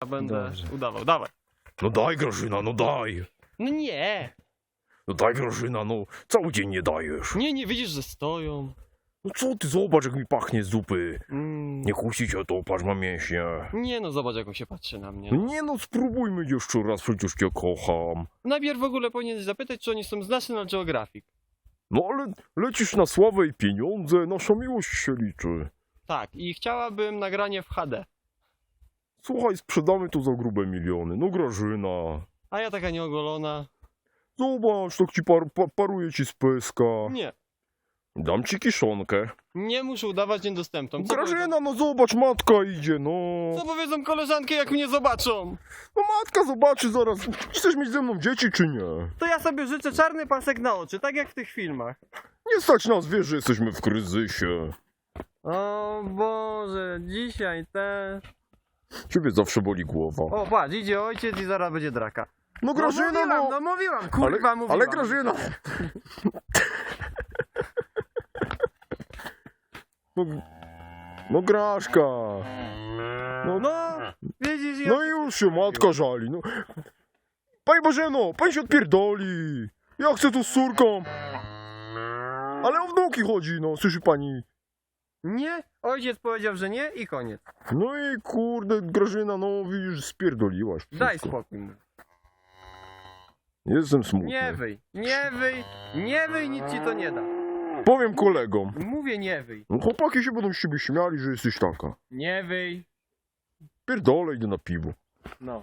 Ja będę Dobrze. udawał. Dawaj. No daj Grażyna, no daj. No nie. No daj Grażyna, no cały dzień nie dajesz. Nie, nie widzisz, że stoją. No co ty, zobacz jak mi pachnie z dupy. Mm. Nie kusi cię to, patrz mam mięśnie. Nie no, zobacz jak on się patrzy na mnie. No nie no, spróbujmy jeszcze raz, przecież cię kocham. Najpierw w ogóle powinieneś zapytać, czy oni są z National Geographic. No ale lecisz na sławę i pieniądze, nasza miłość się liczy. Tak, i chciałabym nagranie w HD. Słuchaj, sprzedamy to za grube miliony. No Grażyna. A ja taka nieogolona. Zobacz, tak ci par, pa, paruje ci z pyska. Nie. Dam ci kiszonkę. Nie muszę udawać niedostępną. Co powiedzą, Grażyna, no zobacz, matka idzie, no. co powiedzą koleżanki, jak mnie zobaczą? No matka zobaczy zaraz, chcesz mieć ze mną dzieci czy nie? To ja sobie życzę czarny pasek na oczy, tak jak w tych filmach. Nie stać nas, wiesz, że jesteśmy w kryzysie. O Boże, dzisiaj też. Ciebie zawsze boli głowa. O, patrz, idzie ojciec i zaraz będzie draka. No Grażyna, no mówiłam, no. no mówiłam, kurwa ale, mówiłam. ale Grażyna. No, no Graszka. No, No, widzisz, ja... no i już się matka żali. No. Pani Bożeno, pani się odpierdoli. Ja chcę tu z córką. Ale o wnuki chodzi, no, słyszy pani. Nie, ojciec powiedział, że nie i koniec. No i kurde, Grażyna, no widzisz, spierdoliłaś. Daj wszystko. spokój mu. Jestem smutny. Nie wyj, nie wyj, nie wyj, nic ci to nie da. Powiem kolegom. Mówię nie wyj, No chłopaki się będą z ciebie śmiali, że jesteś taka. nie wyj. Pierdolę, idę na piwo. No.